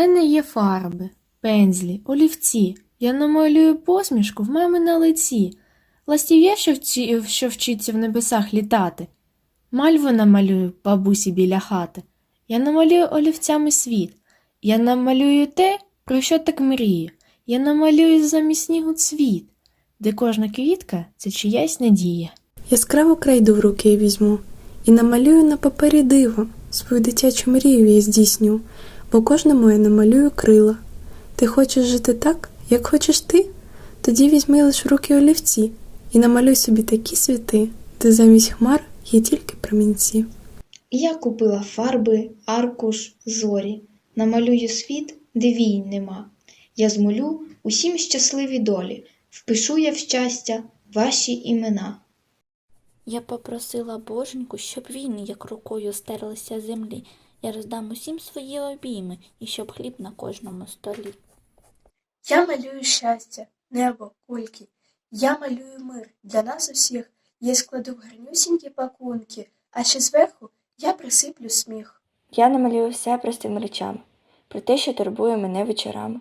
мене є фарби, пензлі, олівці. Я намалюю посмішку в мами на лиці, ластів'я, що, вчи, що вчиться в небесах літати. Мальву намалюю бабусі біля хати. Я намалюю олівцями світ. Я намалюю те, про що так мрію. Я намалюю замість снігу цвіт, де кожна квітка це чиясь надія. Яскраву крейду в руки візьму і намалюю на папері диво, свою дитячу мрію я здійсню, бо кожному я намалюю крила. Ти хочеш жити так, як хочеш ти? Тоді візьми лиш в руки олівці і намалюй собі такі світи, де замість хмар є тільки промінці. Я купила фарби, аркуш, зорі, намалюю світ, де війн нема. Я змолю усім щасливі долі, впишу я в щастя ваші імена. Я попросила боженьку, щоб війни як рукою стерлися землі. Я роздам усім свої обійми, і щоб хліб на кожному столі. Я малюю щастя, небо, кульки. Я малюю мир для нас усіх. Я складу гарнюсінькі пакунки, а ще зверху я присиплю сміх. Я намалюю все простим речами, про те, що турбує мене вечорами,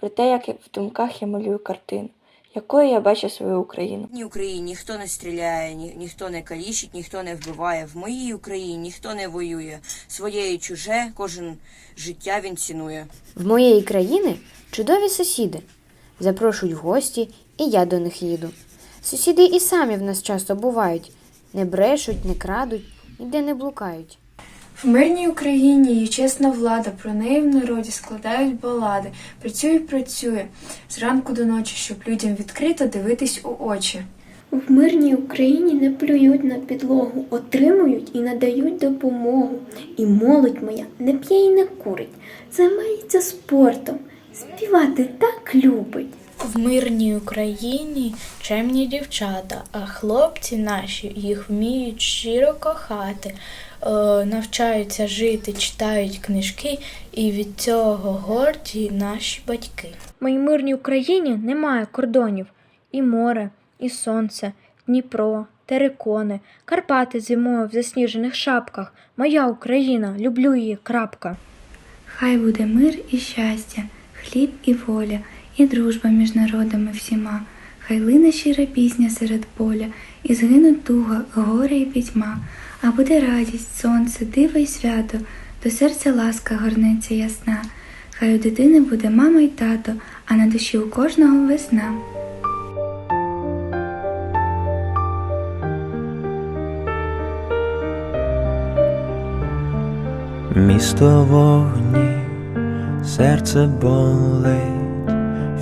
про те, як в думках я малюю картину, якою я бачу свою Україну. В моїй Україні ніхто не стріляє, ні, ніхто не калічить, ніхто не вбиває. В моїй Україні ніхто не воює. Своє і чуже, кожен життя він цінує. В моєї країни чудові сусіди. Запрошують в гості, і я до них їду. Сусіди і самі в нас часто бувають, не брешуть, не крадуть, ніде не блукають. В мирній Україні є чесна влада, про неї в народі складають балади. Працює, працює зранку до ночі, щоб людям відкрито дивитись у очі. В мирній Україні не плюють на підлогу, отримують і надають допомогу. І молодь моя не п'є і не курить, займається спортом, співати так любить. В мирній Україні чемні дівчата, а хлопці наші їх вміють щиро кохати, е, навчаються жити, читають книжки, і від цього горді наші батьки. В моїй мирній Україні немає кордонів. І море, і сонце, Дніпро, терикони, Карпати зимою в засніжених шапках. Моя Україна, люблю її, крапка. Хай буде мир і щастя, хліб і воля, і дружба між народами всіма. Хай лине щира пісня серед поля, і згинуть туга, горе і пітьма, а буде радість, сонце, диво й свято, до серця ласка горнеться ясна. Хай у дитини буде мама й тато, а на душі у кожного весна. Місто вогні, серце болить,